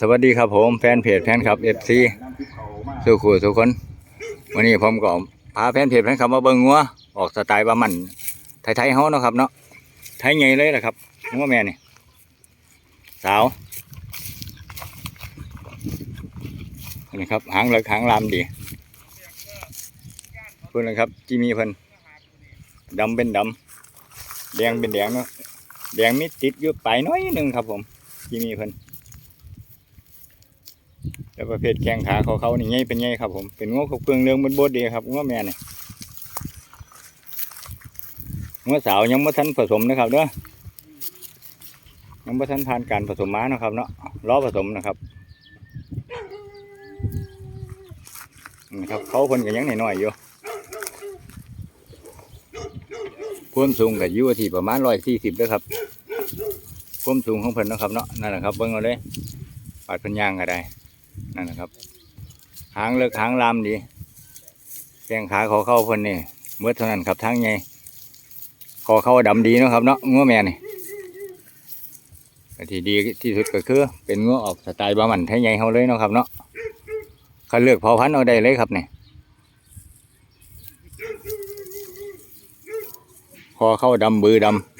สวัสดีครับผมแฟนเพจแฟนคลับเอฟซีสู้ขู่ทุกคน วันนี้ผมก็พาแฟนเพจแฟนคลับมาเบิ่งงัวออกสไตล์บามันไทยๆเฮาเนาะครับเนาะไทยใหญ่เลยแหละครับงัวแม่นี่สาวนี่ครับหางเลิกหางลามดีเพื่อนนะครับจีมีเพิ่นดำเป็นดำแดงเป็นแดงเนาะแดงมีติดอยู่ปลายน้อยหนึงครับผม จีมีเพิ่นแล้วประเภทแข้งขาเขาเขานี่ไงเป็นไงครับผม เป็นงวกับเครื่องเรื่องบนบดดีครับงวแม่นี่งวสาวยังไม่ทันผสมนะครับเด้อยังไม่ทันผ่านการผสมม้านะครับเนาะล้อผสมนะครับนะครับเขาคนกันยังหน้อยๆอยู่ความสูงกับยู่ที่ประมาณร้อยสี่สิบด้วยครับ ความสูงของเพิ่นนะครับเนาะนั่นแหละครับเบิ่งเอาเลยปาดเพิ่นย่างก็ได้นั่นนะครับ หางเลิกหางลามดีแข้งขาขอเข้าเพิ่นนี่เมื่อเท่านั้นครับทั้งไงขอเข้าดำดีนะครับเนาะงัวแม่นี่ที่ดีที่สุดก็คือ เป็นงัวออกสไตล์บามันไทยใหญ่เขาเลยเนาะครับเนาะคันเลือกเผาพันธุ์เอาได้เลยครับเนี่ยคอเข้าดำบือดำ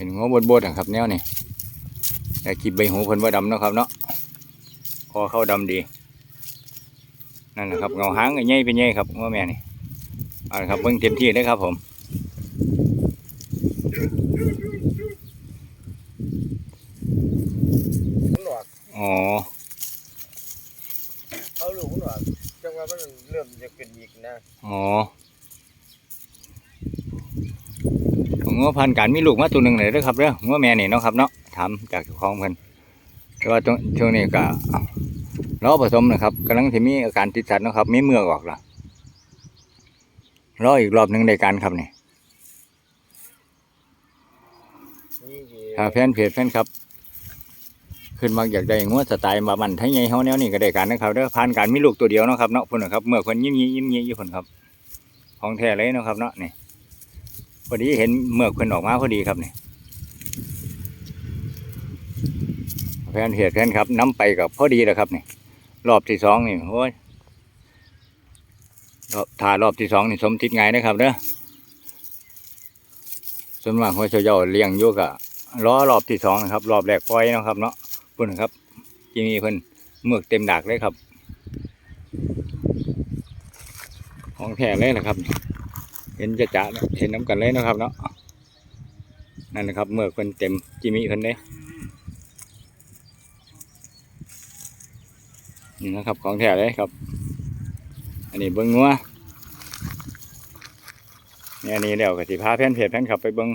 เป็นงัวบดๆอะครับแนวนี่แต่กีบใบหูเพิ่นว่าดำเนาะครับเนาะคอเข้าดำดีนั่นแหละครับเงาหางก็ใหญ่เป็นใหญ่ครับว่าแม่นี่เอาละครับเบิ่งเต็มที่เลยครับผมมันหนวกอ๋อเอาลูกมันหนวกจังว่ามันเริ่มจะเป็นอีกนะอ๋อ งัวพันการมีลูกมาตัวหนึ่งเลยเด้อครับเด้องัวแม่นี่เนาะครับเนาะถามจากเจ้าของเพิ่นแต่ว่าช่วงนี้ก็รอผสมนะครับกำลังที่มีอาการติดสัตว์นะครับมีเมือกออกละรออีกรอบหนึ่งในการครับนี่นี่ดีถ้าแฟนเพจแฟนครับ ขึ้นมาอยากได้งวสไตล์มามันไทยใหญ่เฮาแนวนี้ก็ได้การนะครับเด้อผ่านการมีลูกตัวเดียวนะครับเนาะพุ่นนะครับเมื่อคนยิ้มยิ้มยิ้มยิ้มอยู่พุ่นครับของแท้เลยนะครับเนาะนี่ พอดีเห็นเมื่อคนออกมาพอดีครับเนี่ยแฟนเพจแฟนครับน้ำไปกับพอดีแล้วครับเนี่ยรอบที่สองนี่โอ้ยรอบถ่ารอบที่สองนี่สมทิศไงนะครับเด้อส่วนมากหัวเฉาเย่าเลี้ยงอยู่กะล้อรอบที่สองนะครับ รอบแรกปล่อยเนาะครับ เนาะเพิ่นครับที่นี่เพิ่นเมือกเต็มดากเลยครับ ของแท้เลยนะครับ เห็นจะจะเห็นน้ำกันเลยนะครับเนาะนั่นนะครับเมื่อกเพิ่นเต็มจิมีเพิ่นเลยนี่นะครับของแท้เลยครับ อันนี้เบิ้งงัวเนี่ยอันนี้แล้วกสิพาแฟนเพจแฟนคลับไปเบิ้ง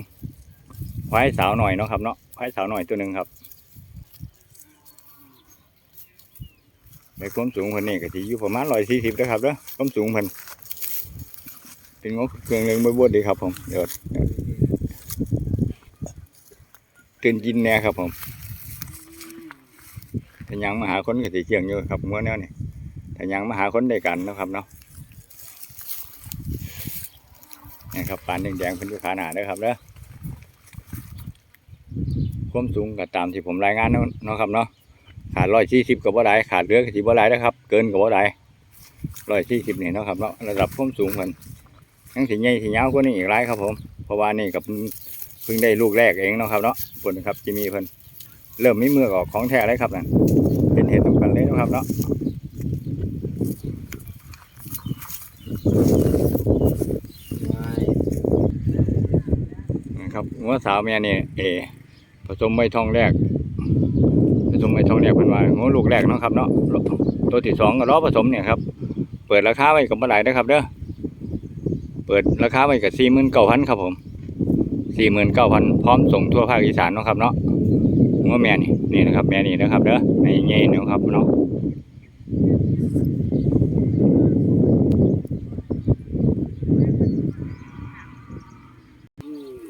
ควายสาวหน่อยเนาะครับเนาะควายสาวหน่อยตัวหนึ่งครับในความสูงเพิ่นนี่กสิอยู่ประมาณร้อยสี่สิบนะครับเด้อความสูงเพิ่น เป็นงบเครื่องเล่นบวดๆดีครับผมเดี๋ยวเดี๋ยวตื่นกินแน่ครับผมถ้ายังมาหาคนก็สิเกี่ยงอยู่ครับงัวแนวนี่ถ้ายังมาหาคนได้กันนะครับเนาะนี่ครับปานแดงๆเพิ่นอยู่ขาหนาเด้อครับเด้อความสูงก็ตามที่ผมรายงานเนาะเนะครับเนาะขาดร้อยสี่สิบกับว่าได้ขาดเรือกับที่ว่าได้นะครับ เกินกับว่าได้ร้อยสี่สิบนี่เนาะครับเนาะระดับความสูงมัน ยังสีใหญ่สียาวกว่านี้อีกหลายครับผมเพราะว่านี่กับเพิ่งได้ลูกแรกเองเนาะครับเนาะผลครับจะมีเพิ่นเริ่มมีเมือกออกของแท้เลยครับนั่นเป็นเห็ดตรงกันเลยนะครับเนาะไม่นะครับหัวสาวแม่นี่เอผสมใบทองแรกผสมใบทองแรกเพิ่นว่าหัวลูกแรกเนาะครับเนาะตัวที่สองก็รอผสมเนี่ยครับ เปิดราคาไว้กับเมื่อไหร่นะครับเด้อ เปิดราคาไว้กับสี่หมื่นเก้าพันครับผมสี่หมื่นเก้าพันพร้อมส่งทั่วภาคอีสานเนาะครับเนาะว่าแม่นี่นี่นะครับแม่นี่นะครับเด้อในเงี้ยนะครับเนาะ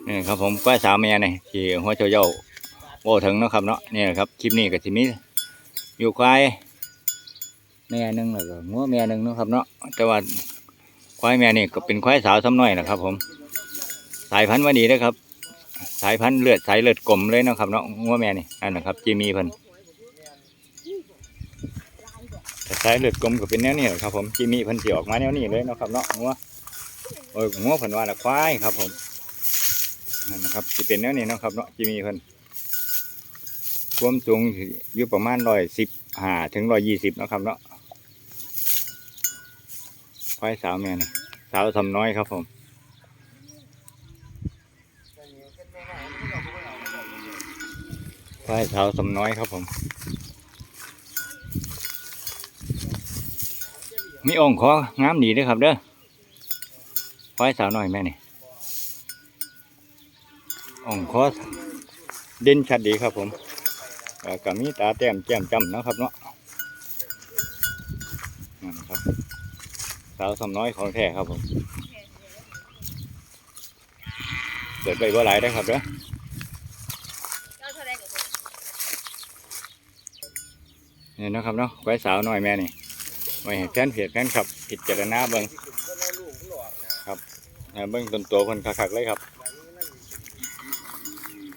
นี่ครับผมก้อยสาวแม่นี่ที่หัวเจ้าเย้าโอ้ถึงนะครับเนาะนี่นะครับคลิปนี้ก็สิมีอยู่ควายแม่หนึ่งแล้วก็งัวแม่หนึ่งนะครับเนาะแต่ว่า ควายแม่นี่ก็เป็นควายสาวซ้ำน้อยนะครับ ผม สายพันธุ์ว่าดีนะครับ สายพันธุ์เลือดสายเลือดกลมเลยเนาะครับเนาะงัวแม่นี่นั่นนะครับจีมีพิ่นแต่สายเลือดกลมก็เป็นแนวนี้แหละครับ ผมจีมีเพิ่นสิออกมาแนวนี้เลยเนาะครับเนาะงัวโอ้ยงัวเพิ่นว่าละควายครับ ผมนั่นนะครับสิเป็นแนวนี้เนาะครับเนาะจีมีเพิ่นความสูงอยู่ประมาณร้อยสิบห้าถึงร้อยยี่สิบนาะครับเนาะ ควายสาวแม่นี่สาวทำน้อยครับผมควายสาวสำน้อยครับผม มีองค์ของามดีเด้วยครับเด้อควายสาวน้อยแม่นี่องค์คอเด่นชัดดีครับผมแล้วก็มีตาแต้มแจ่มจำนะครับเนาะนั่นนะครับ สาวสำน้อยของแท้ครับผมเกิดไปบ่หลายได้ครับเด้อเนี่ยนะครับเนาะไว้สาวหน่อยแม่นี่ไว้ให้แฟนเพจแฟนครับพิดเจรณาเบิ่งเออเบิ่งต้นตัวเพิ่นคักๆเลยครับ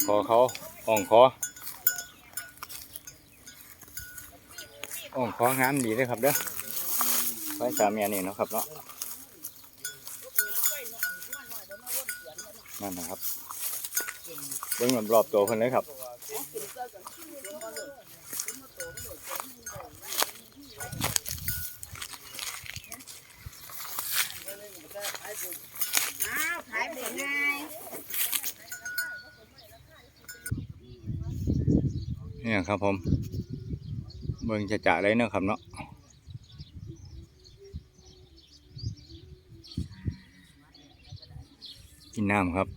คอเขาอ่องคออ่องคองามดีเลยครับเด้อ ไว้สาวแม่นี่เนาะครับเนาะนั่นนะครับเบิ่งรอบๆตัวเพิ่นเลยครับอ้าวขายไปไงนี่ครับผม เบิ่งจะจ่าเลยเนาะครับเนาะ น้ำครับ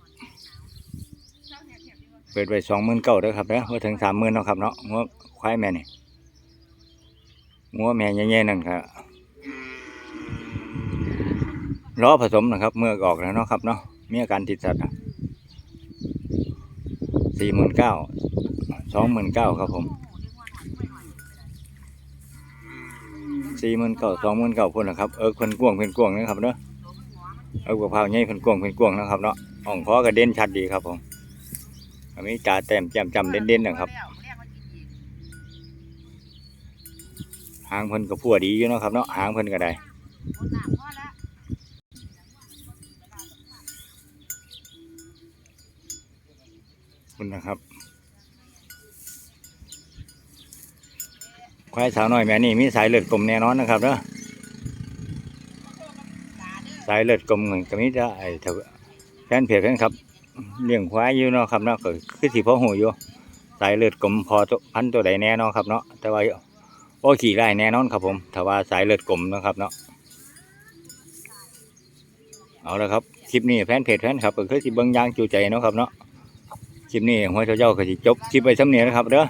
เปิดไว้สองหมื่นเก้าเด้อครับเด้อว่าถึงสามหมื่นเนาะครับเนาะงัวควายแม่นี่งัวแม่ใหญ่ๆนั่นครับล้อผสมนะครับ เมื่อออกแล้วเนาะครับเนาะมีอาการติดสัตว์สี่หมื่นเก้าสองหมื่นเก้าครับผมสี่หมื่นเก้าสองหมื่นเก้าพุ่นนะครับเออเพิ่นกวงเพิ่นกวงนะครับเนาะ เออกระเพราใหญ่เพิ่นกวงเพิ่นกวงนะครับเนาะอ่องคอกระเด็นชัดดีครับผมอันนี้จ่าแต้มแจ่มจำเด่นๆนะครับหางเพิ่นก็พัวดีอยู่เนาะครับเนาะหางเพิ่นก็ได้คุณนะครับควายสาวน้อยแม่นี่มีสายเลือดกลมแน่นอนนะครับเนาะายเลือดกลมเหมือนกับนี้จะไอ้เถอะแฟนเพจแฟนครับเลี้ยงควายอยู่เนาะครับเนาะก็คือสิพ่อหูอยู่สายเลือดกลมพอตัวพันตัวใดแน่นอนครับเนาะแต่ว่าโอ้ขี่ได้แน่นอนครับผมถ้าว่าสายเลือดกลมนะครับเนาะเอาละครับคลิปนี้แฟนเพจแฟนครับก็คือสิเบิ้งยางจูใจเนาะครับเนาะคลิปนี้หัวเจ้าเจ้าก็สิจบคลิปไปสำเนียนะครับเด้อ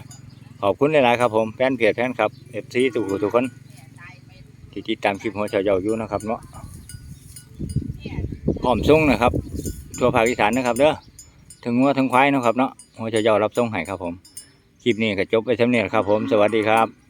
ขอบคุณหลายๆครับผมแฟนเพจแฟนครับเอฟซีทุกทุกคนที่ติดตามคลิปหัวเจ้าเจ้าอยู่นะครับเนาะ พร้อมส่งนะครับทั่วภาคอีสานนะครับเด้อถึงวัวถึงควายนะครับเนาะหัวจะยอรับส่งให้ครับผมคลิปนี้ก็จบไปสำเนียครับผมสวัสดีครับ